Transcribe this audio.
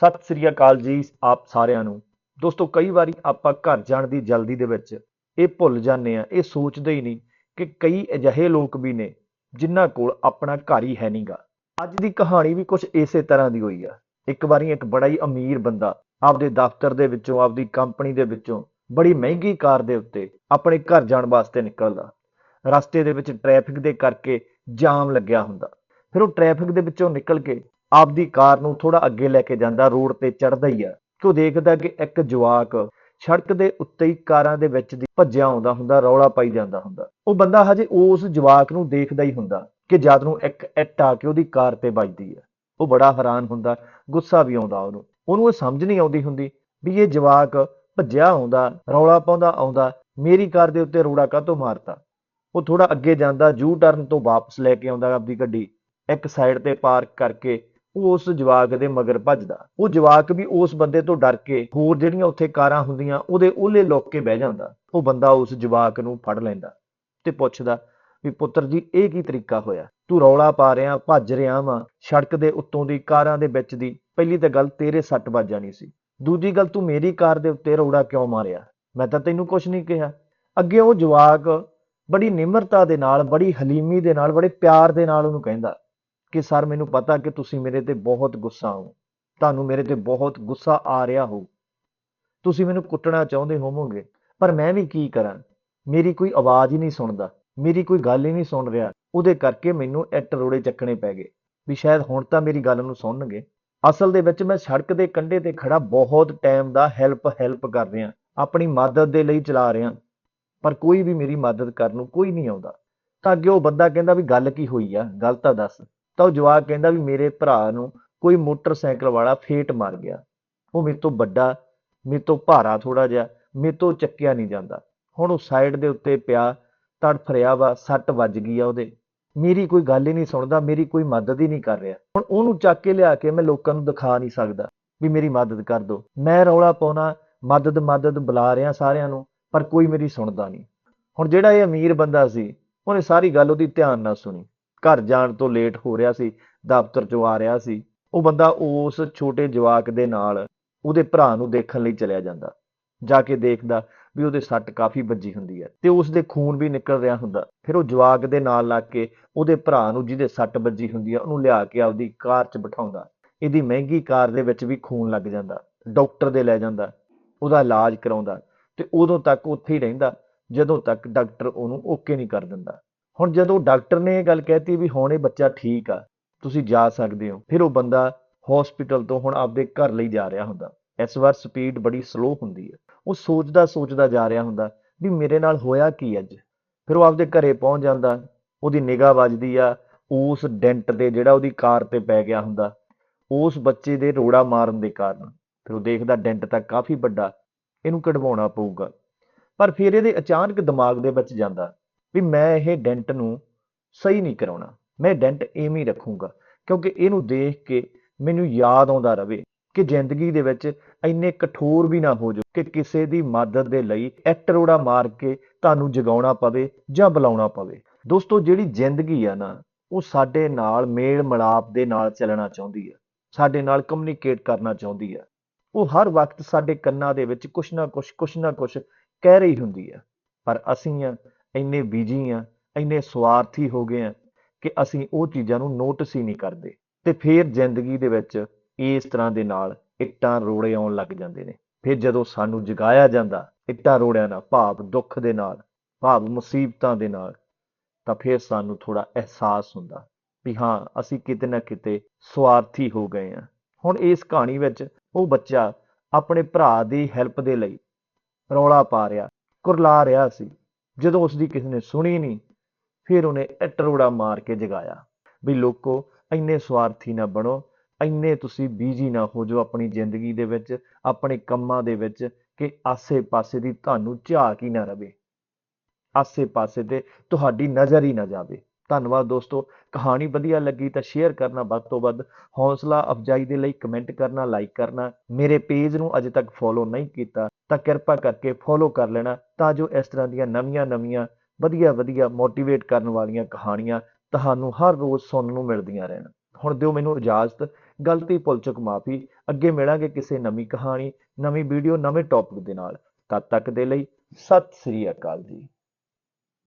ਸਤਿ ਸ੍ਰੀ ਅਕਾਲ ਜੀ ਆਪ ਸਾਰਿਆਂ ਨੂੰ। ਦੋਸਤੋ, ਕਈ ਵਾਰੀ ਆਪਾਂ ਘਰ ਜਾਣ ਦੀ ਜਲਦੀ ਦੇ ਵਿੱਚ ਇਹ ਭੁੱਲ ਜਾਂਦੇ ਆ ਇਹ ਸੋਚਦੇ ਹੀ ਨਹੀਂ ਕਿ ਕਈ ਅਜਿਹੇ ਲੋਕ ਵੀ ਨੇ ਜਿਨ੍ਹਾਂ ਕੋਲ ਆਪਣਾ ਘਰ ਹੀ ਹੈ ਨਹੀਂਗਾ ਅੱਜ ਦੀ ਕਹਾਣੀ ਵੀ ਕੁਝ ਇਸੇ ਤਰ੍ਹਾਂ ਦੀ ਹੋਈ ਆ। ਇੱਕ ਵਾਰੀ ਇੱਕ ਬੜਾ ਹੀ ਅਮੀਰ ਬੰਦਾ ਆਪਦੇ ਦਫ਼ਤਰ ਦੇ ਵਿੱਚੋਂ, ਆਪਦੀ ਕੰਪਨੀ ਦੇ ਵਿੱਚੋਂ ਬੜੀ ਮਹਿੰਗੀ ਕਾਰ ਦੇ ਉੱਤੇ ਆਪਣੇ ਘਰ ਜਾਣ ਵਾਸਤੇ ਨਿਕਲਦਾ। ਰਸਤੇ ਦੇ ਵਿੱਚ ਟ੍ਰੈਫਿਕ ਦੇ ਕਰਕੇ ਜਾਮ ਲੱਗਿਆ ਹੁੰਦਾ। ਫਿਰ ਉਹ ਟ੍ਰੈਫਿਕ ਦੇ ਵਿੱਚੋਂ ਨਿਕਲ ਕੇ ਆਪਦੀ ਕਾਰ ਨੂੰ ਥੋੜਾ ਅੱਗੇ ਲੈ ਕੇ ਜਾਂਦਾ, ਰੋਡ ਤੇ ਚੜਦਾ ਹੀ ਆ। ਕਿ ਉਹ ਦੇਖਦਾ ਕਿ ਇੱਕ ਜਵਾਕ ਸੜਕ ਦੇ ਉੱਤੇ ਹੀ ਕਾਰਾਂ ਦੇ ਵਿੱਚ ਦੀ ਭੱਜਿਆ ਆਉਂਦਾ ਹੁੰਦਾ, ਰੌਲਾ ਪਾਈ ਜਾਂਦਾ ਹੁੰਦਾ। ਉਹ ਬੰਦਾ ਹਜੇ ਉਸ ਜਵਾਕ ਨੂੰ ਦੇਖਦਾ ਹੀ ਹੁੰਦਾ ਕਿ ਜਦ ਨੂੰ ਇੱਕ ਇੱਟ ਆ ਕੇ ਉਹਦੀ ਕਾਰ ਤੇ ਵੱਜਦੀ ਹੈ ਉਹ ਬੜਾ ਹੈਰਾਨ ਹੁੰਦਾ, ਗੁੱਸਾ ਵੀ ਆਉਂਦਾ ਉਹਨੂੰ। ਉਹਨੂੰ ਇਹ ਸਮਝ ਨਹੀਂ ਆਉਂਦੀ ਹੁੰਦੀ ਵੀ ਇਹ ਜਵਾਕ ਭੱਜਿਆ ਆਉਂਦਾ, ਰੌਲਾ ਪਾਉਂਦਾ ਆਉਂਦਾ, ਮੇਰੀ ਕਾਰ ਦੇ ਉੱਤੇ ਰੋੜਾ ਕਾਹਤੋਂ ਮਾਰਤਾ? ਉਹ ਥੋੜਾ ਅੱਗੇ ਜਾਂਦਾ ਜੂ ਟਰਨ ਤੋਂ ਵਾਪਸ ਲੈ ਕੇ ਆਉਂਦਾ ਆਪਦੀ ਗੱਡੀ। ਇੱਕ ਸਾਈਡ ਤੇ ਪਾਰਕ ਕਰਕੇ ਉਹ ਉਸ ਜਵਾਕ ਦੇ ਮਗਰ ਭੱਜਦਾ। ਉਹ ਜਵਾਕ ਵੀ ਉਸ ਬੰਦੇ ਤੋਂ ਡਰ ਕੇ ਹੋਰ ਜਿਹੜੀਆਂ ਉੱਥੇ ਕਾਰਾਂ ਹੁੰਦੀਆਂ, ਉਹਦੇ ਉਹਲੇ ਲੁੱਕ ਕੇ ਬਹਿ ਜਾਂਦਾ। ਉਹ ਬੰਦਾ ਉਸ ਜਵਾਕ ਨੂੰ ਫੜ ਲੈਂਦਾ ਤੇ ਪੁੱਛਦਾ ਵੀ, ਪੁੱਤਰ ਜੀ, ਇਹ ਕੀ ਤਰੀਕਾ ਹੋਇਆ? ਤੂੰ ਰੌਲਾ ਪਾ ਰਿਹਾ, ਭੱਜ ਰਿਹਾ ਵਾਂ, ਸੜਕ ਦੇ ਉੱਤੋਂ ਦੀ, ਕਾਰਾਂ ਦੇ ਵਿੱਚ ਦੀ। ਪਹਿਲੀ ਤਾਂ ਗੱਲ ਤੇਰੇ ਸੱਟ ਵੱਜ ਜਾਣੀ ਸੀ। ਦੂਜੀ ਗੱਲ ਤੂੰ ਮੇਰੀ ਕਾਰ ਦੇ ਉੱਤੇ ਰੌੜਾ ਕਿਉਂ ਮਾਰਿਆ? ਮੈਂ ਤਾਂ ਤੈਨੂੰ ਕੁਝ ਨਹੀਂ ਕਿਹਾ। ਅੱਗੇ ਉਹ ਜਵਾਕ ਬੜੀ ਨਿਮਰਤਾ ਦੇ ਨਾਲ, ਬੜੀ ਹਲੀਮੀ ਦੇ ਨਾਲ, ਬੜੇ ਪਿਆਰ ਦੇ ਨਾਲ ਉਹਨੂੰ ਕਹਿੰਦਾ ਕਿ ਸਰ ਮੈਨੂੰ ਪਤਾ ਕਿ ਤੁਸੀਂ ਮੇਰੇ ਤੇ ਬਹੁਤ ਗੁੱਸਾ ਹੋ। ਤੁਹਾਨੂੰ ਮੇਰੇ ਤੇ ਬਹੁਤ ਗੁੱਸਾ ਆ ਰਿਹਾ ਹੋ। ਤੁਸੀਂ ਮੈਨੂੰ ਕੁੱਟਣਾ ਚਾਹੁੰਦੇ ਹੋਵੋਗੇ, ਪਰ ਮੈਂ ਵੀ ਕੀ ਕਰਾਂ? ਮੇਰੀ ਕੋਈ ਆਵਾਜ਼ ਹੀ ਨਹੀਂ ਸੁਣਦਾ, ਮੇਰੀ ਕੋਈ ਗੱਲ ਹੀ ਨਹੀਂ ਸੁਣ ਰਿਹਾ। ਉਹਦੇ ਕਰਕੇ ਮੈਨੂੰ ਇੱਟ ਰੋੜੇ ਚੱਕਣੇ ਪੈ ਗਏ। ਵੀ ਸ਼ਾਇਦ ਹੁਣ ਤਾਂ ਮੇਰੀ ਗੱਲ ਨੂੰ ਸੁਣਨਗੇ। ਅਸਲ ਦੇ ਵਿੱਚ ਮੈਂ ਸੜਕ ਦੇ ਕੰਢੇ ਤੇ ਖੜਾ ਬਹੁਤ ਟਾਈਮ ਦਾ ਹੈਲਪ ਹੈਲਪ ਕਰ ਰਿਹਾ। ਆਪਣੀ ਮਦਦ ਦੇ ਲਈ ਚਲਾ ਰਿਹਾ। ਪਰ ਕੋਈ ਵੀ ਮੇਰੀ ਮਦਦ ਕਰਨ ਨੂੰ ਕੋਈ ਨਹੀਂ ਆਉਂਦਾ। ਤਾਂ ਅੱਗੇ ਉਹ ਬੰਦਾ ਕਹਿੰਦਾ ਵੀ ਗੱਲ ਕੀ ਹੋਈ ਆ? ਗੱਲ ਤਾਂ ਦੱਸ। ਤਾਂ ਉਹ ਜਵਾਕ ਕਹਿੰਦਾ ਵੀ ਮੇਰੇ ਭਰਾ ਨੂੰ ਕੋਈ ਮੋਟਰਸਾਈਕਲ ਵਾਲਾ ਫੇਟ ਮਾਰ ਗਿਆ। ਉਹ ਮੇਰੇ ਤੋਂ ਵੱਡਾ, ਮੇਰੇ ਤੋਂ ਭਾਰਾ ਥੋੜਾ ਜਿਹਾ, ਮੇਰੇ ਤੋਂ ਚੱਕਿਆ ਨਹੀਂ ਜਾਂਦਾ। ਹੁਣ ਉਹ ਸਾਈਡ ਦੇ ਉੱਤੇ ਪਿਆ, ਤੜਫ ਰਿਹਾ ਵਾ, ਸੱਟ ਵੱਜ ਗਈ ਆ ਉਹਦੇ। ਮੇਰੀ ਕੋਈ ਗੱਲ ਹੀ ਨਹੀਂ ਸੁਣਦਾ, ਮੇਰੀ ਕੋਈ ਮਦਦ ਹੀ ਨਹੀਂ ਕਰ ਰਿਹਾ। ਹੁਣ ਉਹਨੂੰ ਚੱਕ ਕੇ ਲਿਆ ਕੇ ਮੈਂ ਲੋਕਾਂ ਨੂੰ ਦਿਖਾ ਨਹੀਂ ਸਕਦਾ ਵੀ ਮੇਰੀ ਮਦਦ ਕਰ ਦਿਓ ਮੈਂ ਰੌਲਾ ਪਾਉਣਾ, ਮਦਦ ਮਦਦ ਬੁਲਾ ਰਿਹਾ ਸਾਰਿਆਂ ਨੂੰ, ਪਰ ਕੋਈ ਮੇਰੀ ਸੁਣਦਾ ਨਹੀਂ। ਹੁਣ ਜਿਹੜਾ ਇਹ ਅਮੀਰ ਬੰਦਾ ਸੀ, ਉਹਨੇ ਸਾਰੀ ਗੱਲ ਉਹਦੀ ਧਿਆਨ ਨਾਲ ਸੁਣੀ। ਘਰ ਜਾਣ ਤੋਂ ਲੇਟ ਹੋ ਰਿਹਾ ਸੀ, ਦਫ਼ਤਰ ਚੋਂ ਆ ਰਿਹਾ ਸੀ, ਉਹ ਬੰਦਾ ਉਸ ਛੋਟੇ ਜਵਾਕ ਦੇ ਨਾਲ ਉਹਦੇ ਭਰਾ ਨੂੰ ਦੇਖਣ ਲਈ ਚਲਿਆ ਜਾਂਦਾ, ਜਾ ਕੇ ਦੇਖਦਾ ਵੀ ਉਹਦੇ ਸੱਟ ਕਾਫੀ ਵੱਜੀ ਹੁੰਦੀ ਹੈ ਤੇ ਉਸ ਦੇ ਖੂਨ ਵੀ ਨਿਕਲ ਰਿਹਾ ਹੁੰਦਾ, ਫਿਰ ਉਹ ਜਵਾਕ ਦੇ ਨਾਲ ਲੱਗ ਕੇ ਉਹਦੇ ਭਰਾ ਨੂੰ ਜਿਹਦੇ ਸੱਟ ਵੱਜੀ ਹੁੰਦੀ ਹੈ ਉਹਨੂੰ ਲਿਆ ਕੇ ਆਪਦੀ ਕਾਰ 'ਚ ਬਿਠਾਉਂਦਾ, ਇਹਦੀ ਮਹਿੰਗੀ ਕਾਰ ਦੇ ਵਿੱਚ ਵੀ ਖੂਨ ਲੱਗ ਜਾਂਦਾ, ਡਾਕਟਰ ਦੇ ਲੈ ਜਾਂਦਾ, ਉਹਦਾ ਇਲਾਜ ਕਰਾਉਂਦਾ ਤੇ ਉਦੋਂ ਤੱਕ ਉੱਥੇ ਹੀ ਰਹਿੰਦਾ, ਜਦੋਂ ਤੱਕ ਡਾਕਟਰ ਉਹਨੂੰ ਓਕੇ ਨਹੀਂ ਕਰ ਦਿੰਦਾ। ਹੁਣ ਜਦੋਂ ਡਾਕਟਰ ਨੇ ਇਹ ਗੱਲ ਕਹਿਤੀ ਵੀ ਹੁਣ ਇਹ ਬੱਚਾ ਠੀਕ ਆ, ਤੁਸੀਂ ਜਾ ਸਕਦੇ ਹੋ, ਫਿਰ ਉਹ ਬੰਦਾ ਹਸਪੀਟਲ ਤੋਂ ਹੁਣ ਆਪਦੇ ਘਰ ਲਈ ਜਾ ਰਿਹਾ ਹੁੰਦਾ। ਇਸ ਵਾਰ ਸਪੀਡ ਬੜੀ ਸਲੋ ਹੁੰਦੀ ਹੈ ਉਹ ਸੋਚਦਾ ਸੋਚਦਾ ਜਾ ਰਿਹਾ ਹੁੰਦਾ ਵੀ ਮੇਰੇ ਨਾਲ ਹੋਇਆ ਕੀ ਅੱਜ? ਫਿਰ ਉਹ ਆਪਦੇ ਘਰੇ ਪਹੁੰਚ ਜਾਂਦਾ, ਉਹਦੀ ਨਿਗਾਹ ਵੱਜਦੀ ਆ, ਉਸ ਡੈਂਟ ਤੇ ਜਿਹੜਾ ਉਹਦੀ ਕਾਰ ਤੇ ਪੈ ਗਿਆ ਹੁੰਦਾ, ਉਸ ਬੱਚੇ ਦੇ ਰੋੜਾ ਮਾਰਨ ਦੇ ਕਾਰਨ। ਫਿਰ ਉਹ ਦੇਖਦਾ ਡੈਂਟ ਤਾਂ ਕਾਫੀ ਵੱਡਾ, ਇਹਨੂੰ ਕਢਵਾਉਣਾ ਪਊਗਾ। ਪਰ ਫਿਰ ਇਹਦੇ ਅਚਾਨਕ ਦਿਮਾਗ ਦੇ ਵਿੱਚ ਜਾਂਦਾ ਵੀ ਮੈਂ ਇਹ ਡੈਂਟ ਨੂੰ ਸਹੀ ਨਹੀਂ ਕਰਾਉਣਾ। ਮੈਂ ਡੈਂਟ ਐਵੇਂ ਹੀ ਰੱਖੂੰਗਾ, ਕਿਉਂਕਿ ਇਹਨੂੰ ਦੇਖ ਕੇ ਮੈਨੂੰ ਯਾਦ ਆਉਂਦਾ ਰਵੇ ਕਿ ਜ਼ਿੰਦਗੀ ਦੇ ਵਿੱਚ ਇੰਨੇ ਕਠੋਰ ਵੀ ਨਾ ਹੋ ਜਾਓ ਕਿ ਕਿਸੇ ਦੀ ਮਦਦ ਦੇ ਲਈ ਐਕਟ ਰੋੜਾ ਮਾਰ ਕੇ ਤੁਹਾਨੂੰ ਜਗਾਉਣਾ ਪਵੇ ਜਾਂ ਬੁਲਾਉਣਾ ਪਵੇ। ਦੋਸਤੋ, ਜਿਹੜੀ ਜ਼ਿੰਦਗੀ ਆ ਨਾ, ਉਹ ਸਾਡੇ ਨਾਲ ਮੇਲ ਮਿਲਾਪ ਦੇ ਨਾਲ ਚੱਲਣਾ ਚਾਹੁੰਦੀ ਆ। ਸਾਡੇ ਨਾਲ ਕਮਿਊਨੀਕੇਟ ਕਰਨਾ ਚਾਹੁੰਦੀ ਆ। ਉਹ ਹਰ ਵਕਤ ਸਾਡੇ ਕੰਨਾਂ ਦੇ ਵਿੱਚ ਕੁਛ ਨਾ ਕੁਛ ਕੁਛ ਨਾ ਕੁਛ ਕਹਿ ਰਹੀ ਹੁੰਦੀ ਆ। ਪਰ ਅਸੀਂ ਆ ਇੰਨੇ ਬੀਜੀ ਆ, ਇੰਨੇ ਸਵਾਰਥੀ ਹੋ ਗਏ ਆ ਕਿ ਅਸੀਂ ਉਹ ਚੀਜ਼ਾਂ ਨੂੰ ਨੋਟਿਸ ਹੀ ਨਹੀਂ ਕਰਦੇ। ਤੇ ਫਿਰ ਜ਼ਿੰਦਗੀ ਦੇ ਵਿੱਚ ਇਸ ਤਰ੍ਹਾਂ ਦੇ ਨਾਲ ਇੱਟਾਂ ਰੋੜੇ ਆਉਣ ਲੱਗ ਜਾਂਦੇ ਨੇ। ਫਿਰ ਜਦੋਂ ਸਾਨੂੰ ਜਗਾਇਆ ਜਾਂਦਾ ਇੱਟਾਂ ਰੋੜਿਆਂ ਨਾਲ, ਭਾਵ ਦੁੱਖ ਦੇ ਨਾਲ, ਭਾਵ ਮੁਸੀਬਤਾਂ ਦੇ ਨਾਲ, ਤਾਂ ਫਿਰ ਸਾਨੂੰ ਥੋੜਾ ਅਹਿਸਾਸ ਹੁੰਦਾ ਵੀ ਹਾਂ, ਅਸੀਂ ਕਿਤੇ ਨਾ ਕਿਤੇ ਸਵਾਰਥੀ ਹੋ ਗਏ ਆ। ਹੁਣ ਇਸ ਕਹਾਣੀ ਵਿੱਚ ਉਹ ਬੱਚਾ ਆਪਣੇ ਭਰਾ ਦੀ ਹੈਲਪ ਦੇ ਲਈ ਰੌਲਾ ਪਾ ਰਿਹਾ, ਕੁਰਲਾ ਰਿਹਾ ਸੀ। ਜਦੋਂ ਉਸ ਦੀ ਕਿਸੇ ਨੇ ਸੁਣੀ ਨਹੀਂ, ਫਿਰ ਉਹਨੇ ਇੱਟ ਮਾਰ ਕੇ ਜਗਾਇਆ ਵੀ ਲੋਕੋ, ਇੰਨੇ ਸਵਾਰਥੀ ਨਾ ਬਣੋ, ਇੰਨੇ ਤੁਸੀਂ ਬੀਜੀ ਨਾ ਹੋ ਜੋ ਆਪਣੀ ਜ਼ਿੰਦਗੀ ਦੇ ਵਿੱਚ, ਆਪਣੇ ਕੰਮਾਂ ਦੇ ਵਿੱਚ ਕਿ ਆਸੇ-ਪਾਸੇ ਦੀ ਤੁਹਾਨੂੰ ਝਾਕ ਹੀ ਨਾ ਰਵੇ। ਆਸੇ-ਪਾਸੇ ਤੇ ਤੁਹਾਡੀ ਨਜ਼ਰ ਹੀ ਨਾ ਜਾਵੇ। ਧੰਨਵਾਦ ਦੋਸਤੋ, ਕਹਾਣੀ ਵਧੀਆ ਲੱਗੀ ਤਾਂ ਸ਼ੇਅਰ ਕਰਨਾ ਵੱਧ ਤੋਂ ਵੱਧ, ਹੌਸਲਾ ਅਫਜਾਈ ਦੇ ਲਈ ਕਮੈਂਟ ਕਰਨਾ ਲਾਈਕ ਕਰਨਾ। ਮੇਰੇ ਪੇਜ ਨੂੰ ਅਜੇ ਤੱਕ ਫੋਲੋ ਨਹੀਂ ਕੀਤਾ ਤਾਂ ਕਿਰਪਾ ਕਰਕੇ ਫੋਲੋ ਕਰ ਲੈਣਾ ਤਾਂ ਜੋ ਇਸ ਤਰ੍ਹਾਂ ਦੀਆਂ ਨਵੀਆਂ-ਨਵੀਆਂ ਵਧੀਆ-ਵਧੀਆ ਮੋਟੀਵੇਟ ਕਰਨ ਵਾਲੀਆਂ ਕਹਾਣੀਆਂ ਤੁਹਾਨੂੰ ਹਰ ਰੋਜ਼ ਸੁਣਨ ਨੂੰ ਮਿਲਦੀਆਂ ਰਹਿਣ। ਹੁਣ ਦਿਓ ਮੈਨੂੰ ਇਜਾਜ਼ਤ, ਗਲਤੀ, ਭੁੱਲ ਚੁੱਕ, ਮਾਫੀ, ਅੱਗੇ ਮਿਲਾਂਗੇ ਕਿਸੇ ਨਵੀਂ ਕਹਾਣੀ, ਨਵੀਂ ਵੀਡੀਓ ਨਵੇਂ ਟੌਪਿਕ ਦੇ ਨਾਲ। ਤਦ ਤੱਕ ਦੇ ਲਈ ਸਤਿ ਸ੍ਰੀ ਅਕਾਲ ਜੀ।